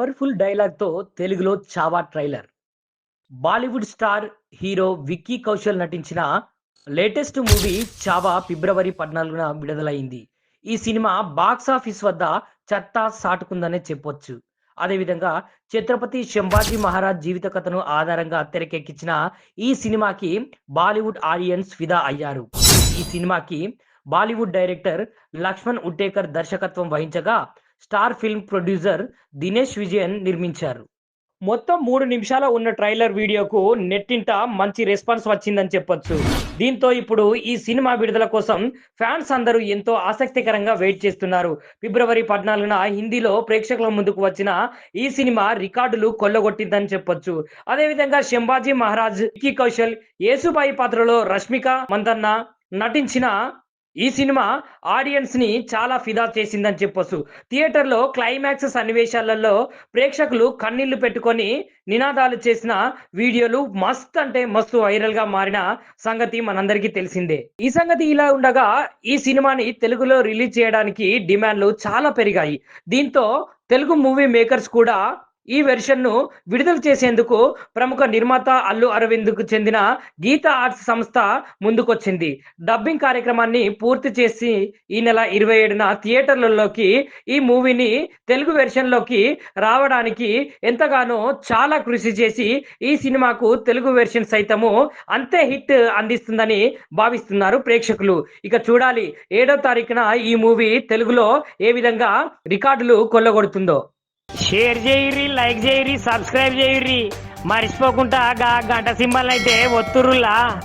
Powerful డైలాగ్తో తెలుగులో Chhaava trailer. Bollywood star hero Vicky Kaushal నటించిన లేటెస్ట్ మూవీ చావా ఫిబ్రవరి పద్నాలుగున విడుదలైంది. ఈ సినిమా బాక్స్ ఆఫీస్ వద్ద చెత్త సాటుకుందనే చెప్పొచ్చు. అదేవిధంగా ఛత్రపతి శంభాజీ మహారాజ్ జీవిత కథను ఆధారంగా తెరకెక్కించిన ఈ సినిమాకి బాలీవుడ్ ఆడియన్స్ ఫిదా అయ్యారు. ఈ సినిమాకి బాలీవుడ్ డైరెక్టర్ లక్ష్మణ్ ఉట్టేకర్ దర్శకత్వం వహించగా star film producer Dinesh Vijan నిర్మించారు. మొత్తం మూడు నిమిషాల ఉన్న ట్రైలర్ వీడియోకు నెట్టింట మంచి రెస్పాన్స్ వచ్చిందని చెప్పొచ్చు. దీంతో ఇప్పుడు ఈ సినిమా విడుదల కోసం ఫ్యాన్స్ అందరూ ఎంతో ఆసక్తికరంగా వెయిట్ చేస్తున్నారు. ఫిబ్రవరి పద్నాలుగున హిందీలో ప్రేక్షకుల ముందుకు వచ్చిన ఈ సినిమా రికార్డులు కొల్లగొట్టిందని చెప్పొచ్చు. అదేవిధంగా శంభాజీ మహారాజ్ విక్కీ కౌశల్ యేసుబాయి పాత్రలో రష్మిక మందన్న నటించిన ఈ సినిమా ఆడియన్స్ని చాలా ఫిదా చేసిందని చెప్పొచ్చు. థియేటర్లో క్లైమాక్స్ సన్నివేశాలలో ప్రేక్షకులు కన్నీళ్ళు పెట్టుకొని నినాదాలు చేసిన వీడియోలు మస్త్ అంటే మస్తు వైరల్గా మారిన సంగతి మనందరికీ తెలిసిందే. ఈ సంగతి ఇలా ఉండగా ఈ సినిమాని తెలుగులో రిలీజ్ చేయడానికి డిమాండ్లు చాలా పెరిగాయి. దీంతో తెలుగు మూవీ మేకర్స్ కూడా ఈ వెర్షన్ను విడుదల చేసేందుకు ప్రముఖ నిర్మాత అల్లు అరవింద్కు చెందిన గీత ఆర్ట్స్ సంస్థ ముందుకొచ్చింది. డబ్బింగ్ కార్యక్రమాన్ని పూర్తి చేసి ఈ నెల ఇరవై ఏడున థియేటర్లలోకి ఈ మూవీని తెలుగు వెర్షన్లోకి రావడానికి ఎంతగానో చాలా కృషి చేసి ఈ సినిమాకు తెలుగు వెర్షన్ సైతము అంతే హిట్ అందిస్తుందని భావిస్తున్నారు ప్రేక్షకులు. ఇక చూడాలి ఏడో తారీఖున ఈ మూవీ తెలుగులో ఏ విధంగా రికార్డులు కొల్లగొడుతుందో. షేర్ చేయరి లైక్ చేయరి సబ్స్క్రైబ్ చేయరి మర్చిపోకుండా గా గంట సింబల్ అయితే ఒత్తురులా